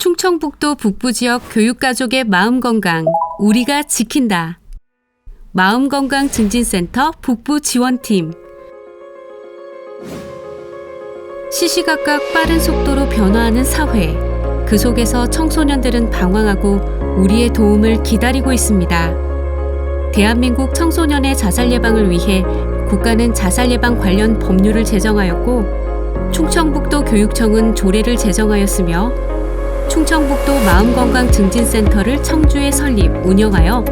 충청북도 북부 지역 교육가족의 마음 건강 우리가 지킨다. 마음 건강 증진센터 북부 지원팀 시시각각 빠른 속도로 변화하는 사회. 그 속에서 청소년들은 방황하고 우리의 도움을 기다리고 있습니다. 대한민국 청소년의 자살 예방을 위해 국가는 자살 예방 관련 법률을 제정하였고 충청북도 교육청은 조례를 제정하였으며 충청북도 마음건강증진센터를 청주에 설립, 운영하여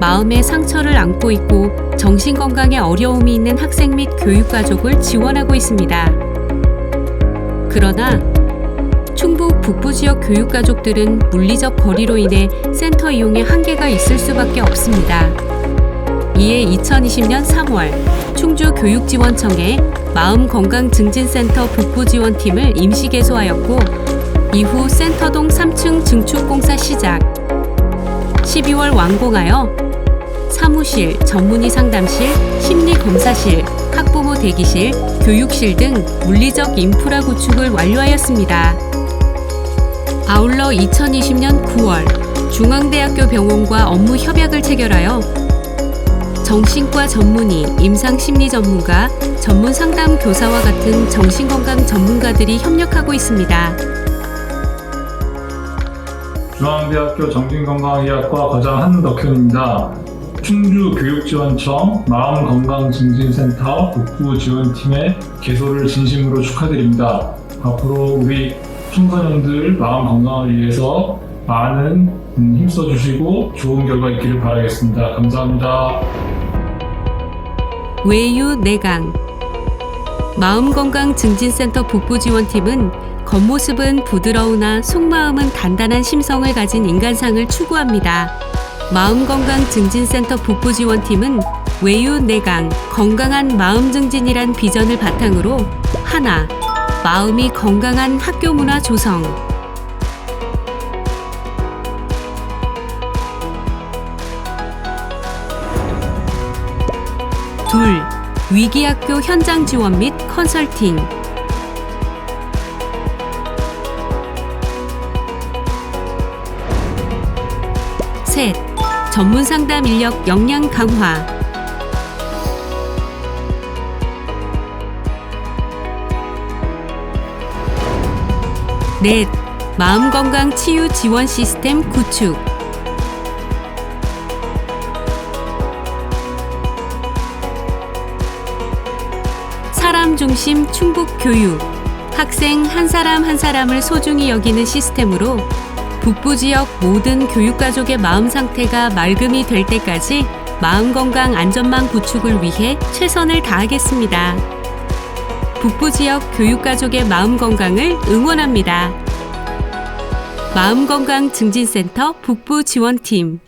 마음의 상처를 안고 있고 정신건강에 어려움이 있는 학생 및 교육가족을 지원하고 있습니다. 그러나 충북 북부 지역 교육가족들은 물리적 거리로 인해 센터 이용에 한계가 있을 수밖에 없습니다. 이에 2020년 3월 충주교육지원청에 마음건강증진센터 북부지원팀을 임시 개소하였고 이후 센터동 3층 증축공사 시작 12월 완공하여 사무실, 전문의 상담실, 심리검사실, 학부모 대기실, 교육실 등 물리적 인프라 구축을 완료하였습니다. 아울러 2020년 9월 중앙대학교 병원과 업무 협약을 체결하여 정신과 전문의, 임상심리 전문가, 전문 상담 교사와 같은 정신건강 전문가들이 협력하고 있습니다. 중앙대학교 정신건강의학과 과장 한덕현입니다. 충주교육지원청 마음건강증진센터 북부지원팀의 개소를 진심으로 축하드립니다. 앞으로 우리 청소년들 마음 건강을 위해서 많은 음, 힘써주시고 좋은 결과 있기를 바라겠습니다. 감사합니다. 외유 내강 마음건강증진센터 북부지원팀은 겉모습은 부드러우나 속마음은 단단한 심성을 가진 인간상을 추구합니다. 마음건강증진센터 북부지원팀은 외유 내강, 건강한 마음 증진이란 비전을 바탕으로 하나, 마음이 건강한 학교 문화 조성, 둘, 위기학교 현장 지원 및 컨설팅. 셋, 전문 상담 인력 역량 강화. 넷, 마음 건강 치유 지원 시스템 구축. 사람 중심 충북 교육. 학생 한 사람 한 사람을 소중히 여기는 시스템으로 북부 지역 모든 교육가족의 마음 상태가 맑음이 될 때까지 마음 건강 안전망 구축을 위해 최선을 다하겠습니다. 북부 지역 교육가족의 마음 건강을 응원합니다. 마음 건강 증진센터 북부 지원팀